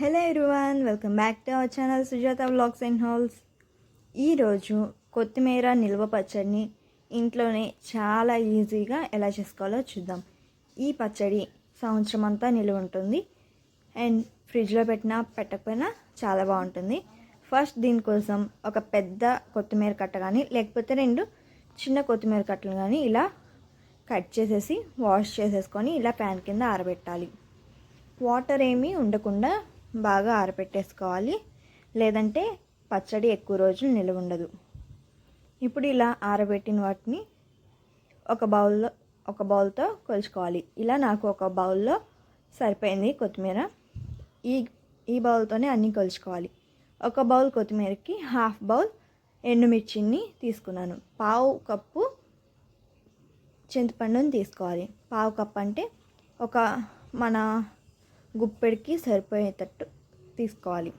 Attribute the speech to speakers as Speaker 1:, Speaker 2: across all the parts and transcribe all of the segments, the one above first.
Speaker 1: Hello everyone welcome back to our channel Sujatha blogs and hauls ఈరోజు కొత్తిమీర నిల్వ పచ్చడిని ఇంట్లోనే చాలా ఈజీగా ఎలా చేసుకోవాలో చూద్దాం. ఈ పచ్చడి సంవత్సరం అంతా నిల్వ ఉంటుంది. అండ్ ఫ్రిడ్జ్లో పెట్టినా పెట్టకపోయినా చాలా బాగుంటుంది. ఫస్ట్ దీనికోసం ఒక పెద్ద కొత్తిమీర కట్ట కానీ లేకపోతే రెండు చిన్న కొత్తిమీర కట్టలు కానీ ఇలా కట్ చేసేసి వాష్ చేసేసుకొని ఇలా ప్యాన్ కింద ఆరబెట్టాలి. వాటర్ ఏమీ ఉండకుండా బాగా ఆరబెట్టేసుకోవాలి లేదంటే పచ్చడి ఎక్కువ రోజులు నిలవ ఉండదు. ఇప్పుడు ఇలా ఆరబెట్టిన వాటిని ఒక బౌల్లో ఒక బౌల్తో కొలుచుకోవాలి. ఇలా నాకు ఒక బౌల్లో సరిపోయింది కొత్తిమీర. ఈ ఈ బౌల్తోనే అన్నీ కొలుచుకోవాలి. ఒక బౌల్ కొత్తిమీరకి హాఫ్ బౌల్ ఎండుమిర్చిని తీసుకున్నాను. పావు కప్పు చింతపండుని తీసుకోవాలి. పావు కప్పు అంటే ఒక మన గుప్పెడికి సరిపోయేటట్టు తీసుకోవాలి.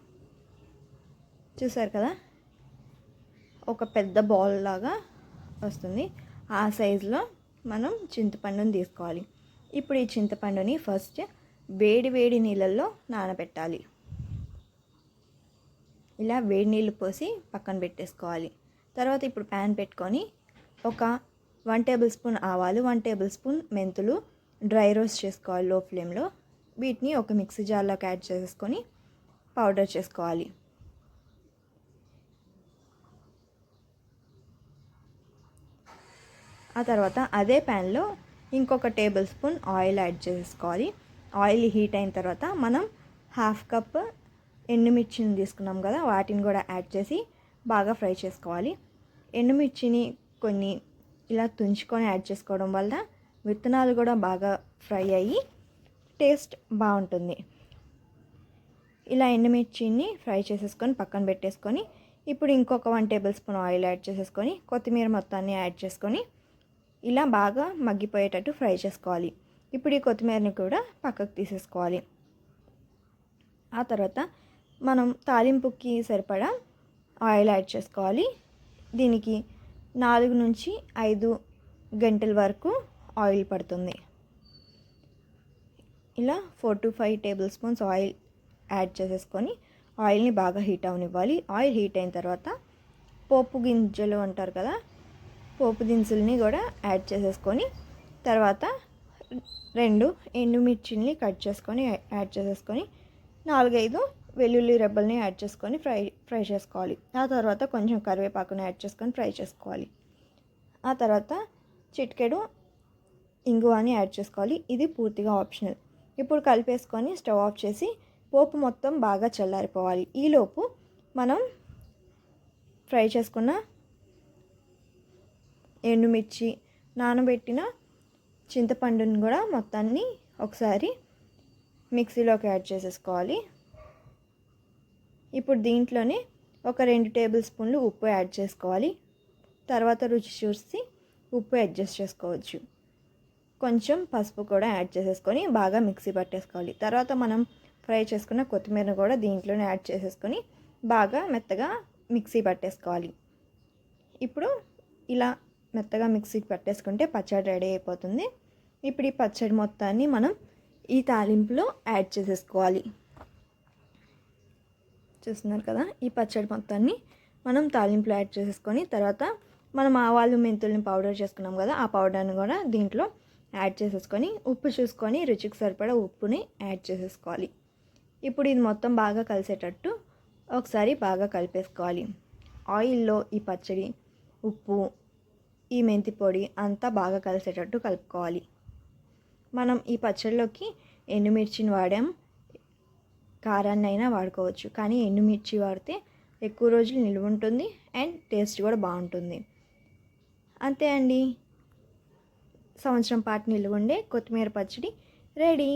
Speaker 1: చూసారు కదా? ఒక పెద్ద బౌల్ లాగా వస్తుంది. ఆ సైజులో మనం చింతపండుని తీసుకోవాలి. ఇప్పుడు ఈ చింతపండుని ఫస్ట్ వేడి వేడి నీళ్ళల్లో నానబెట్టాలి. ఇలా వేడి నీళ్ళు పోసి పక్కన పెట్టేసుకోవాలి. తర్వాత ఇప్పుడు ప్యాన్ పెట్టుకొని ఒక వన్ టేబుల్ స్పూన్ ఆవాలు వన్ టేబుల్ స్పూన్ మెంతులు డ్రై రోస్ట్ చేసుకోవాలి లో. ఫ్లేమ్లో వీటిని ఒక మిక్సీ జార్లోకి యాడ్ చేసుకొని పౌడర్ చేసుకోవాలి. ఆ తర్వాత అదే ప్యాన్లో ఇంకొక టేబుల్ స్పూన్ ఆయిల్ యాడ్ చేసుకోవాలి. ఆయిల్ హీట్ అయిన తర్వాత మనం హాఫ్ కప్ ఎండుమిర్చిని తీసుకున్నాం కదా వాటిని కూడా యాడ్ చేసి బాగా ఫ్రై చేసుకోవాలి. ఎండుమిర్చిని కొన్ని ఇలా తుంచుకొని యాడ్ చేసుకోవడం వల్ల విత్తనాలు కూడా బాగా ఫ్రై అయ్యి టేస్ట్ బాగుంటుంది. ఇలా ఎండుమిర్చిని ఫ్రై చేసేసుకొని పక్కన పెట్టేసుకొని ఇప్పుడు ఇంకొక one tablespoon oil add చేసేసుకొని కొత్తిమీర మొత్తాన్ని యాడ్ చేసుకొని ఇలా బాగా మగ్గిపోయేటట్టు ఫ్రై చేసుకోవాలి. ఇప్పుడు ఈ కొత్తిమీరని కూడా పక్కకు తీసేసుకోవాలి. ఆ తర్వాత మనం తాలింపుకి సరిపడా ఆయిల్ యాడ్ చేసుకోవాలి. దీనికి నాలుగు నుంచి ఐదు గంటల వరకు ఆయిల్ పడుతుంది. ఇలా four to five tablespoons oil add చేసేసుకొని ఆయిల్ని బాగా హీట్ అవనివ్వాలి. ఆయిల్ హీట్ అయిన తర్వాత పోపు గింజలు అంటారు కదా పోపు దినుసుల్ని కూడా యాడ్ చేసేసుకొని తర్వాత రెండు ఎండుమిర్చిని కట్ చేసుకొని యాడ్ చేసేసుకొని నాలుగైదు వెల్లుల్లి రెబ్బల్ని యాడ్ చేసుకొని ఫ్రై ఫ్రై చేసుకోవాలి. ఆ తర్వాత కొంచెం కరివేపాకుని యాడ్ చేసుకొని ఫ్రై చేసుకోవాలి. ఆ తర్వాత చిటికెడు ఇంగువాని యాడ్ చేసుకోవాలి. ఇది పూర్తిగా ఆప్షనల్ ఇప్పుడు కలిపేసుకొని స్టవ్ ఆఫ్ చేసి పోపు మొత్తం బాగా చల్లారిపోవాలి. ఈలోపు మనం ఫ్రై చేసుకున్న ఎండుమిర్చి నానబెట్టిన చింతపండుని కూడా మొత్తాన్ని ఒకసారి మిక్సీలోకి యాడ్ చేసేసుకోవాలి. ఇప్పుడు దీంట్లోనే ఒక రెండు టేబుల్ స్పూన్లు ఉప్పు యాడ్ చేసుకోవాలి. తర్వాత రుచి చూసి ఉప్పు అడ్జస్ట్ చేసుకోవచ్చు. కొంచెం పసుపు కూడా యాడ్ చేసేసుకొని బాగా మిక్సీ పట్టేసుకోవాలి. తర్వాత మనం ఫ్రై చేసుకున్న కొత్తిమీరను కూడా దీంట్లోనే యాడ్ చేసేసుకొని బాగా మెత్తగా మిక్సీ పట్టేసుకోవాలి. ఇప్పుడు ఇలా మెత్తగా మిక్సీకి పట్టేసుకుంటే పచ్చడి రెడీ అయిపోతుంది. ఇప్పుడు ఈ పచ్చడి మొత్తాన్ని మనం ఈ తాలింపులో యాడ్ చేసేసుకోవాలి. చూస్తున్నారు కదా? ఈ పచ్చడి మొత్తాన్ని మనం తాలింపులో యాడ్ చేసేసుకొని తర్వాత మనం ఆవాలు మెంతుల్ని పౌడర్ చేసుకున్నాం కదా ఆ పౌడర్ని కూడా దీంట్లో యాడ్ చేసేసుకొని ఉప్పు చూసుకొని రుచికి సరిపడా ఉప్పుని యాడ్ చేసేసుకోవాలి. ఇప్పుడు ఇది మొత్తం బాగా కలిసేటట్టు ఒకసారి బాగా కలిపేసుకోవాలి. ఆయిల్లో ఈ పచ్చడి ఉప్పు ఈ మెంతి పొడి అంతా బాగా కలిసేటట్టు కలుపుకోవాలి. మనం ఈ పచ్చడిలోకి ఎండుమిర్చిని వాడాం. కారాన్ని అయినా వాడుకోవచ్చు. కానీ ఎండుమిర్చి వాడితే ఎక్కువ రోజులు నిల్వ ఉంటుంది అండ్ టేస్ట్ కూడా బాగుంటుంది. అంతే అండి. సంవత్సరం పాటు నిలువ ఉండే కొత్తిమీర పచ్చడి రెడీ.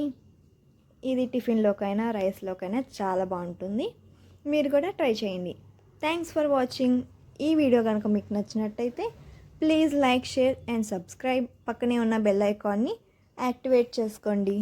Speaker 1: ఇది టిఫిన్లోకైనా రైస్లోకైనా చాలా బాగుంటుంది. మీరు కూడా ట్రై చేయండి. థ్యాంక్స్ ఫర్ వాచింగ్ ఈ వీడియో కనుక మీకు నచ్చినట్టయితే please like share and subscribe. పక్కనే ఉన్న బెల్ ఐకాన్ని యాక్టివేట్ చేసుకోండి.